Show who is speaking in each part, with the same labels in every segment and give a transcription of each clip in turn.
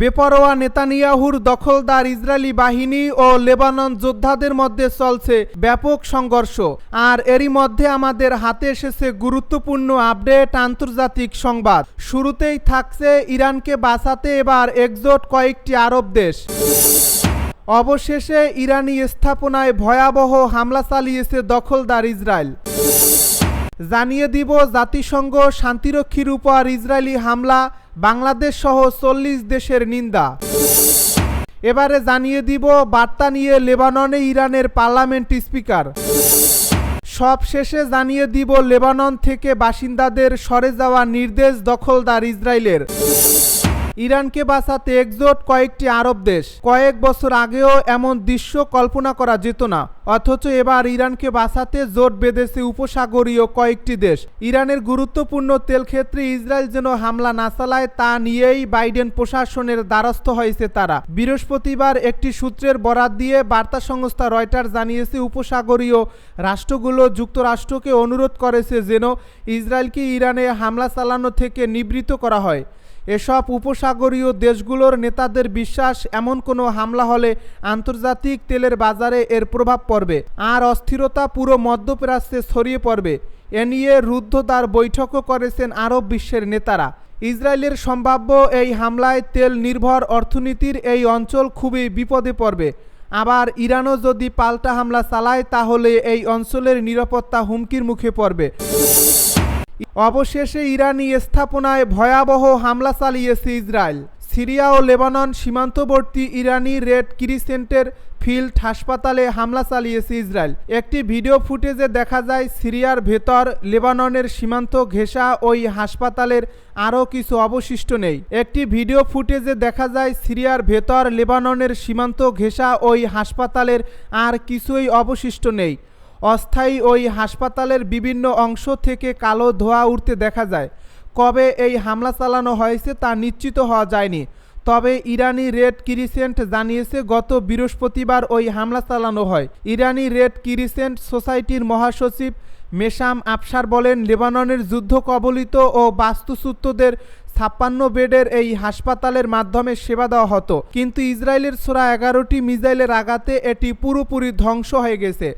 Speaker 1: বেপরোয়া নেতানিয়াহুর দখলদার ইসরায়েলি বাহিনী ও লেবানন যোদ্ধাদের মধ্যে চলছে ব্যাপক সংঘর্ষ। আর এরই মধ্যে আমাদের হাতে এসেছে গুরুত্বপূর্ণ আপডেট আন্তর্জাতিক সংবাদ। শুরুতেই থাকছে ইরানকে বাঁচাতে এবার একজোট কয়েকটি আরব দেশ। অবশেষে ইরানি স্থাপনায় ভয়াবহ হামলা চালিয়েছে দখলদার ইসরায়েল। জানিয়ে দিব জাতিসংঘ শান্তিরক্ষীর উপর ইসরায়েলি হামলা বাংলাদেশ সহ চল্লিশ দেশের নিন্দা। এবারে জানিয়ে দিব বার্তা নিয়ে লেবাননে ইরানের পার্লামেন্ট স্পিকার। সব শেষে জানিয়ে দিব লেবানন থেকে বাসিন্দাদের সরে যাওয়ার নির্দেশ দখলদার ইসরায়েলের। ইরানকে বাঁচাতে একজোট কয়েকটি আরব দেশ। কয়েক বছর আগেও এমন দৃশ্য কল্পনা করা যেত না। অথচ এবার ইরানকে বাঁচাতে জোট বেঁধেছে উপসাগরীয় কয়েকটি দেশ। ইরানের গুরুত্বপূর্ণ তেল ক্ষেত্রে ইসরায়েল যেন হামলা না চালায়, তা নিয়েই বাইডেন প্রশাসনের দ্বারস্থ হয়েছে তারা। বৃহস্পতিবার একটি সূত্রের বরাত দিয়ে বার্তা সংস্থা রয়টার জানিয়েছে, উপসাগরীয় রাষ্ট্রগুলো যুক্তরাষ্ট্রকে অনুরোধ করেছে যেন ইসরায়েলকে ইরানে হামলা চালানো থেকে নিবৃত করা হয়। এসব উপসাগরীয় দেশগুলোর নেতাদের বিশ্বাস এমন কোনো হামলা হলে আন্তর্জাতিক তেলের বাজারে এর প্রভাব পড়বে আর অস্থিরতা পুরো মধ্যপ্রাচ্যে ছড়িয়ে পড়বে। এ নিয়ে রুদ্ধদ্বার বৈঠকও করেছেন আরব বিশ্বের নেতারা। ইসরায়েলের সম্ভাব্য এই হামলায় তেল নির্ভর অর্থনীতির এই অঞ্চল খুবই বিপদে পড়বে। আবার ইরানও যদি পাল্টা হামলা চালায়, তাহলে এই অঞ্চলের নিরাপত্তা হুমকির মুখে পড়বে। অবশেষে ইরানি স্থাপনায় ভয়াবহ হামলা চালিয়েছে ইসরায়েল। সিরিয়া ও লেবানন সীমান্তবর্তী ইরানি রেড ক্রিসেন্টের ফিল্ড হাসপাতালে হামলা চালিয়েছে ইসরায়েল। একটি ভিডিও ফুটেজে দেখা যায়, সিরিয়ার ভেতর লেবাননের সীমান্ত ঘেঁষা ওই হাসপাতালের আরও কিছু অবশিষ্ট নেই। একটি ভিডিও ফুটেজে দেখা যায়, সিরিয়ার ভেতর লেবাননের সীমান্ত ঘেঁষা ওই হাসপাতালের আর কিছুই অবশিষ্ট নেই। অস্থায়ী ওই হাসপাতালের বিভিন্ন অংশ থেকে কালো ধোঁয়া উঠতে দেখা যায়। কবে এই হামলা চালানো হয়েছে তা নিশ্চিত হওয়া যায়নি। তবে ইরানি রেড ক্রিসেন্ট জানিয়েছে, গত বৃহস্পতিবার ওই হামলা চালানো হয়। ইরানি রেড ক্রিসেন্ট সোসাইটির মহাসচিব মেশাম আফসার বলেন, লেবাননের যুদ্ধ কবলিত ও বাস্তুচ্যুতদের ছাপ্পান্ন বেডের এই হাসপাতালের মাধ্যমে সেবা দেওয়া হতো। কিন্তু ইসরায়েলের ছোড়া এগারোটি মিসাইলের আঘাতে এটি পুরোপুরি ধ্বংস হয়ে গেছে।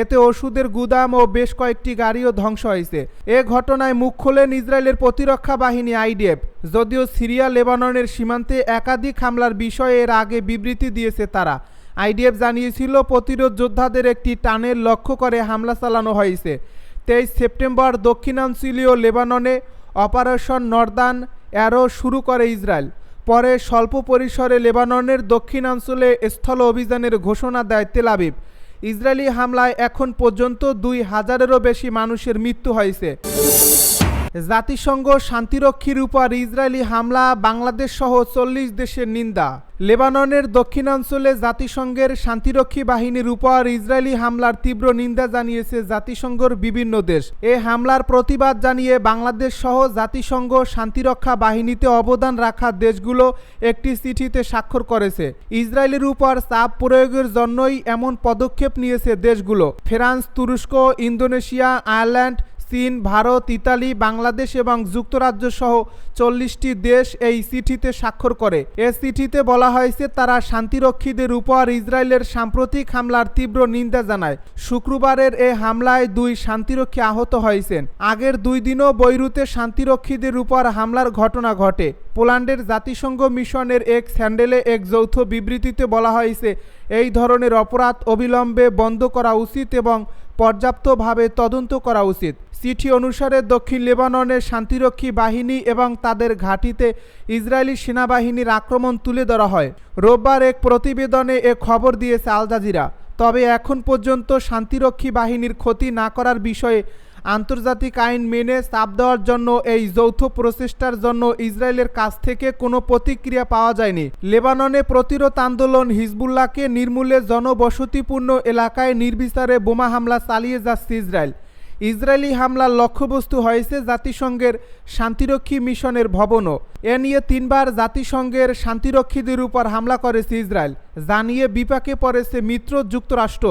Speaker 1: এতে ওষুধের গুদাম ও বেশ কয়েকটি গাড়িও ধ্বংস হয়েছে। এ ঘটনায় মুখ খোলেন ইসরায়েলের প্রতিরক্ষা বাহিনী আইডিএফ। যদিও সিরিয়া, লেবাননের সীমান্তে একাধিক হামলার বিষয়ে এর আগে বিবৃতি দিয়েছে তারা। আইডিএফ জানিয়েছিল, প্রতিরোধ যোদ্ধাদের একটি টানের লক্ষ্য করে হামলা চালানো হয়েছে। তেইশ সেপ্টেম্বর দক্ষিণাঞ্চলীয় লেবাননে অপারেশন নর্দান অ্যারো শুরু করে ইসরায়েল। পরে স্বল্প পরিসরে লেবাননের দক্ষিণাঞ্চলে স্থল অভিযানের ঘোষণা দেয় তেলাবিব ইসরায়েলি হামলায় এখন পর্যন্ত দুই হাজারেরও বেশি মানুষের মৃত্যু হয়েছে। জাতিসংঘ শান্তিরক্ষীর উপর ইসরায়েলি হামলা, বাংলাদেশ সহ চল্লিশ দেশের নিন্দা। লেবাননের দক্ষিণাঞ্চলে জাতিসংঘের শান্তিরক্ষী বাহিনীর উপর ইসরায়েলি হামলার তীব্র নিন্দা জানিয়েছে জাতিসংঘর বিভিন্ন দেশ। এ হামলার প্রতিবাদ জানিয়ে বাংলাদেশ সহ জাতিসংঘ শান্তিরক্ষা বাহিনীতে অবদান রাখা দেশগুলো একটি চিঠিতে স্বাক্ষর করেছে। ইসরায়েলের উপর চাপ প্রয়োগের জন্যই এমন পদক্ষেপ নিয়েছে দেশগুলো। ফ্রান্স, তুরস্ক, ইন্দোনেশিয়া, আয়ারল্যান্ড চীন, ভারত, ইতালি, বাংলাদেশ এবং যুক্তরাজ্য সহ চল্লিশটি দেশ এই চিঠিতে স্বাক্ষর করে। এ চিঠিতে বলা হয়েছে, তারা শান্তিরক্ষীদের উপর ইসরায়েলের সাম্প্রতিক হামলার তীব্র নিন্দা জানায়। শুক্রবারের এ হামলায় দুই শান্তিরক্ষী আহত হয়েছেন। আগের দুই দিনও বৈরুতে শান্তিরক্ষীদের উপর হামলার ঘটনা ঘটে। পোল্যান্ডের জাতিসংঘ মিশনের এক স্যান্ডেলে এক যৌথ বিবৃতিতে বলা হয়েছে, এই ধরনের অপরাধ অবিলম্বে বন্ধ করা উচিত এবং পর্যাপ্তভাবে তদন্ত করা উচিত। চিঠি অনুসারে দক্ষিণ লেবাননের শান্তিরক্ষী বাহিনী এবং তাদের ঘাঁটিতে ইসরায়েলি সেনাবাহিনীর আক্রমণ তুলে ধরা হয়। রোববার এক প্রতিবেদনে এ খবর দিয়েছে আল জাজিরা। তবে এখন পর্যন্ত শান্তিরক্ষী বাহিনীর ক্ষতি না করার বিষয়ে আন্তর্জাতিক আইন মেনে চাপ দেওয়ার জন্য এই যৌথ প্রচেষ্টার জন্য ইসরায়েলের কাছ থেকে কোনো প্রতিক্রিয়া পাওয়া যায়নি। লেবাননে প্রতিরোধ আন্দোলন হিজবুল্লাহকে নির্মূলে জনবসতিপূর্ণ এলাকায় নির্বিচারে বোমা হামলা চালিয়ে যাচ্ছে ইসরায়েল। ইসরায়েলি হামলার লক্ষ্যবস্তু হয়েছে জাতিসংঘের শান্তিরক্ষী মিশনের ভবনও। এ নিয়ে তিনবার জাতিসংঘের শান্তিরক্ষীদের উপর হামলা করেছে ইসরায়েল জানিয়ে বিপাকে পড়েছে মিত্র যুক্তরাষ্ট্র।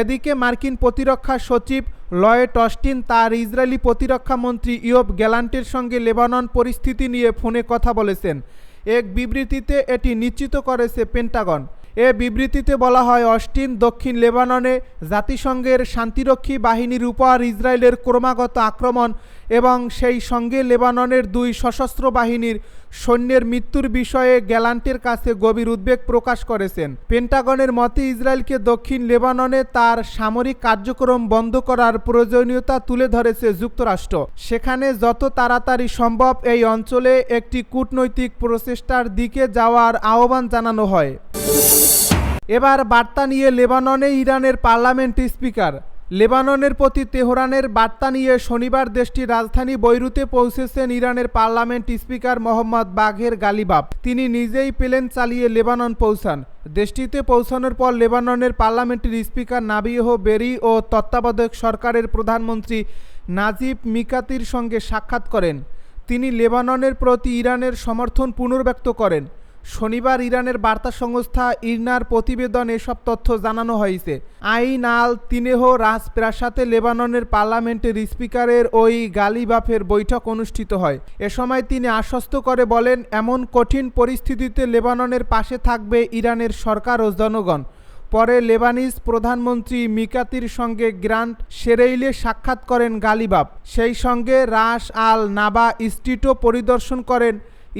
Speaker 1: এদিকে মার্কিন প্রতিরক্ষা সচিব লয়েড অস্টিন তার ইসরায়েলি প্রতিরক্ষা মন্ত্রী ইয়ব গ্যালান্টের সঙ্গে লেবানন পরিস্থিতি নিয়ে ফোনে কথা বলেছেন। এক বিবৃতিতে এটি নিশ্চিত করেছে পেন্টাগন। এ বিবৃতিতে বলা হয়, অস্টিন দক্ষিণ লেবাননে জাতিসংঘের শান্তিরক্ষী বাহিনীর উপর ইসরায়েলের ক্রমাগত আক্রমণ এবং সেই সঙ্গে লেবাননের দুই সশস্ত্র বাহিনীর সৈন্যের মৃত্যুর বিষয়ে গ্যালান্টের কাছে গভীর উদ্বেগ প্রকাশ করেছেন। পেন্টাগনের মতে, ইসরায়েলকে দক্ষিণ লেবাননে তার সামরিক কার্যক্রম বন্ধ করার প্রয়োজনীয়তা তুলে ধরেছে যুক্তরাষ্ট্র। সেখানে যত তাড়াতাড়ি সম্ভব এই অঞ্চলে একটি কূটনৈতিক প্রচেষ্টার দিকে যাওয়ার আহ্বান জানানো হয়। এবার বার্তা নিয়ে লেবাননে ইরানের পার্লামেন্ট স্পিকার। লেবাননের প্রতি তেহরানের বার্তা নিয়ে শনিবার দেশটির রাজধানী বৈরুতে পৌঁছেছেন ইরানের পার্লামেন্ট স্পিকার মোহাম্মদ বাঘের গালিবাব। তিনি নিজেই প্লেন চালিয়ে লেবানন পৌঁছান। দেশটিতে পৌঁছানোর পর লেবাননের পার্লামেন্টের স্পিকার নাবিহ বেরি ও তত্ত্বাবধায়ক সরকারের প্রধানমন্ত্রী নাজিব মিকাতির সঙ্গে সাক্ষাৎ করেন। তিনি লেবাননের প্রতি ইরানের সমর্থন পুনর্ব্যক্ত করেন। শনিবার ইরানের বার্তা সংস্থা ইরনার প্রতিবেদন এসব তথ্য জানানো হয়েছে। আইন আল তিনেহ রাজপ্রাসাতে লেবাননের পার্লামেন্টের স্পিকারের ওই গালিবাফের বৈঠক অনুষ্ঠিত হয়। এ সময় তিনি আশ্বস্ত করে বলেন, এমন কঠিন পরিস্থিতিতে লেবাননের পাশে থাকবে ইরানের সরকার ও জনগণ। পরে লেবানিজ প্রধানমন্ত্রী মিকাতির সঙ্গে গ্রান্ট সেরেইলে সাক্ষাৎ করেন গালিবাব সেই সঙ্গে রাস আল নাবা স্ট্রিটও পরিদর্শন করেন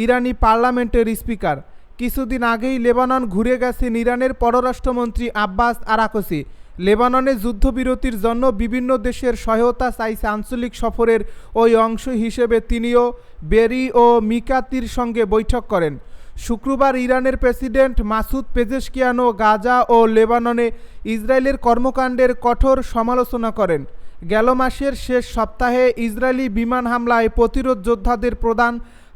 Speaker 1: ইরানি পার্লামেন্টের স্পিকার। কিছুদিন আগেই লেবানন ঘুরে গেছেন ইরানের পররাষ্ট্রমন্ত্রী আব্বাস আরাকসি। লেবাননে যুদ্ধবিরতির জন্য বিভিন্ন দেশের সহায়তা চাইছে আঞ্চলিক সফরের ওই অংশ হিসেবে তিনিও বেরি ও মিকাতির সঙ্গে বৈঠক করেন। শুক্রবার ইরানের প্রেসিডেন্ট মাসুদ পেজেশকিয়ানো গাজা ও লেবাননে ইসরায়েলের কর্মকাণ্ডের কঠোর সমালোচনা করেন। গেল মাসের শেষ সপ্তাহে ইসরায়েলি বিমান হামলায় প্রতিরোধ যোদ্ধাদের প্রধান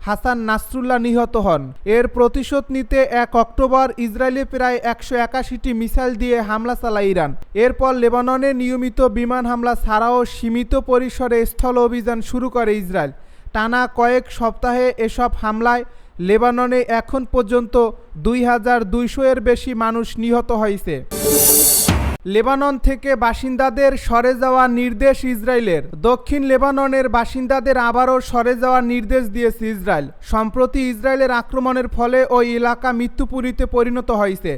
Speaker 1: হাসান নাসরুল্লাহ নিহত হন। এর প্রতিশোধ নিতে এক অক্টোবর ইসরায়েলে প্রায় একশো একাশিটি মিসাইল দিয়ে হামলা চালায় ইরান। এরপর লেবাননে নিয়মিত বিমান হামলা ছাড়াও সীমিত পরিসরে স্থল অভিযান শুরু করে ইসরায়েল। টানা কয়েক সপ্তাহে এসব হামলায় লেবাননে এখন পর্যন্ত দুই হাজার দুইশো এর বেশি মানুষ নিহত হয়েছে। লেবানন থেকে বাসিন্দাদের সরে যাওয়ার নির্দেশ ইসরায়েলের। দক্ষিণ লেবাননের বাসিন্দাদের আবারও সরে যাওয়ার নির্দেশ দিয়েছে ইসরায়েল। সম্প্রতি ইসরায়েলের আক্রমণের ফলে ওই এলাকা মৃত্যুপুরীতে পরিণত হয়েছে।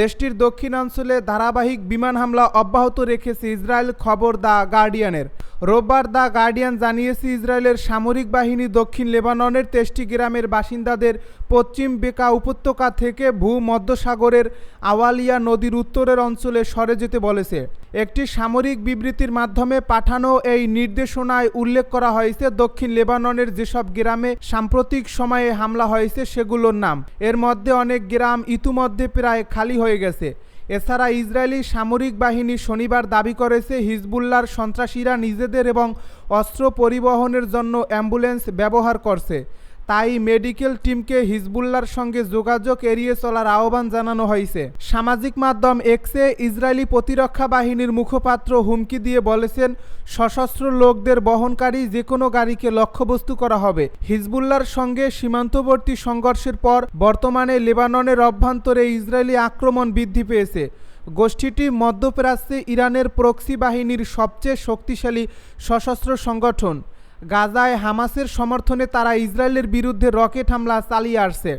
Speaker 1: দেশটির দক্ষিণাঞ্চলে ধারাবাহিক বিমান হামলা অব্যাহত রেখেছে ইসরায়েল খবর দ্য গার্ডিয়ানের। রোববার দ্য গার্ডিয়ান জানিয়েছে, ইসরায়েলের সামরিক বাহিনী দক্ষিণ লেবাননের তেষ্টি গ্রামের বাসিন্দাদের পশ্চিম বেকা উপত্যকা থেকে ভূমধ্যসাগরের আওয়ালিয়া নদীর উত্তরের অঞ্চলে সরে যেতে বলেছে। একটি সামরিক বিবৃতির মাধ্যমে পাঠানো এই নির্দেশনায় উল্লেখ করা হয়েছে, দক্ষিণ লেবাননের যেসব গ্রামে সাম্প্রতিক সময়ে হামলা হয়েছে সেগুলোর নাম। এর মধ্যে অনেক গ্রাম ইতিমধ্যে প্রায় খালি হয়ে গেছে। এছাড়া ইসরায়েলি সামরিক বাহিনী শনিবার দাবি করেছে হিজবুল্লার সন্ত্রাসীরা নিজেদের এবং অস্ত্র পরিবহনের জন্য অ্যাম্বুলেন্স ব্যবহার করছে। তাই মেডিকেল টিমকে হিজবুল্লার সঙ্গে যোগাযোগ এড়িয়ে চলার আহ্বান জানানো হয়েছে। সামাজিক মাধ্যম এক্সে ইসরায়েলি প্রতিরক্ষা বাহিনীর মুখপাত্র হুমকি দিয়ে বলেছেন, সশস্ত্র লোকদের বহনকারী যে কোনো গাড়িকে লক্ষ্যবস্তু করা হবে। হিজবুল্লার সঙ্গে সীমান্তবর্তী সংঘর্ষের পর বর্তমানে লেবাননের অভ্যন্তরে ইসরায়েলি আক্রমণ বৃদ্ধি পেয়েছে। গোষ্ঠীটি মধ্যপ্রাচ্যে ইরানের প্রক্সি বাহিনীর সবচেয়ে শক্তিশালী সশস্ত্র সংগঠন। গাজায় হামাসের সমর্থনে তারা ইসরায়েলের বিরুদ্ধে রকেট হামলা চালিয়ে আসছে।